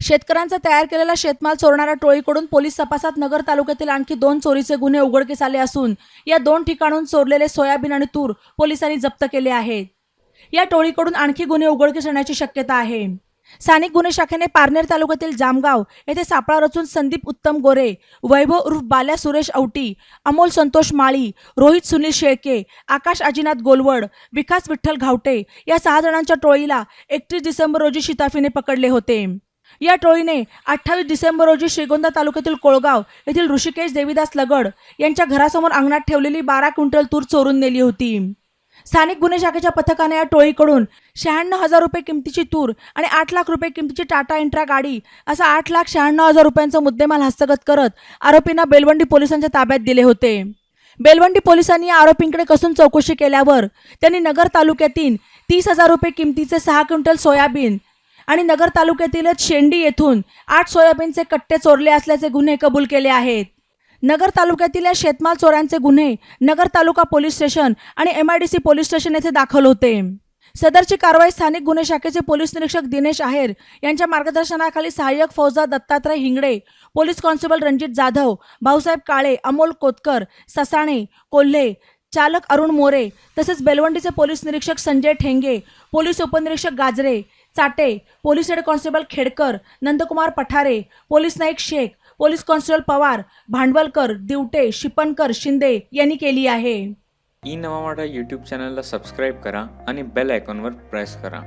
शेतकऱ्यांचा तयार केलेला शेतमाल चोरणाऱ्या टोळीकडून पोलीस तपासात नगर तालुक्यातील आणखी दोन चोरीचे गुन्हे उघडकीस आले असून या दोन ठिकाणून चोरलेले सोयाबीन आणि तूर पोलिसांनी जप्त केले आहेत. या टोळीकडून आणखी गुन्हे उघडकीस येण्याची शक्यता आहे. स्थानिक गुन्हे शाखेने पारनेर तालुक्यातील जामगाव येथे सापळा रचून संदीप उत्तम गोरे वैभव उर्फ बाल्या सुरेश औटी अमोल संतोष माळी रोहित सुनील शेळके आकाश अजिनाथ गोलवड विकास विठ्ठल घावटे या सहा जणांच्या टोळीला एकतीस डिसेंबर रोजी शिताफीने पकडले होते. या टोळीने अठ्ठावीस डिसेंबर रोजी श्रीगोंदा तालुक्यातील कोळगाव येथील ऋषिकेश देवीदास लगड यांच्या घरासमोर अंगणात ठेवलेली बारा क्विंटल तूर चोरून नेली होती. स्थानिक गुन्हे शाखेच्या पथकाने या टोळीकडून शहाण्णव हजार रुपये किमतीची तूर आणि आठ लाख रुपये किमतीची टाटा इंट्रा गाडी असा आठ लाख शहाण्णव हजार रुपयांचा मुद्देमाल हस्तगत करत आरोपींना बेलवंडी पोलिसांच्या ताब्यात दिले होते. बेलवंडी पोलिसांनी या आरोपींकडे कसून चौकशी केल्यावर त्यांनी नगर तालुक्यातील तीस हजार रुपये किमतीचे सहा क्विंटल सोयाबीन आणि नगर तालुक्यातीलच शेंडी येथून आठ सोयाबीनचे कट्टे चोरले असल्याचे गुन्हे कबूल केले आहेत. नगर तालुक्यातील या शेतमाल चोरांचे गुन्हे नगर तालुका पोलीस स्टेशन आणि M I D C police station येथे दाखल होते. सदरची कारवाई स्थानिक गुन्हे शाखेचे पोलीस निरीक्षक दिनेश आहेर यांच्या मार्गदर्शनाखाली सहाय्यक फौजदार दत्तात्रय हिंगडे पोलीस कॉन्स्टेबल रणजित जाधव भाऊसाहेब काळे अमोल कोतकर ससाणे कोल्हे चालक अरुण मोरे तसेच बेलवंडीचे पोलीस निरीक्षक संजय ठेंगे पोलीस उपनिरीक्षक Gajre Chate police head constable Khedkar Nandkumar Pathare police Naik Shaikh police constable Pawar Bhandwalkar Divte Shipankar Shinde यांनी केली आहे. ई नवा मराठा यूट्यूब चॅनलला सबस्क्राईब करा आणि बेल आयकॉनवर प्रेस करा.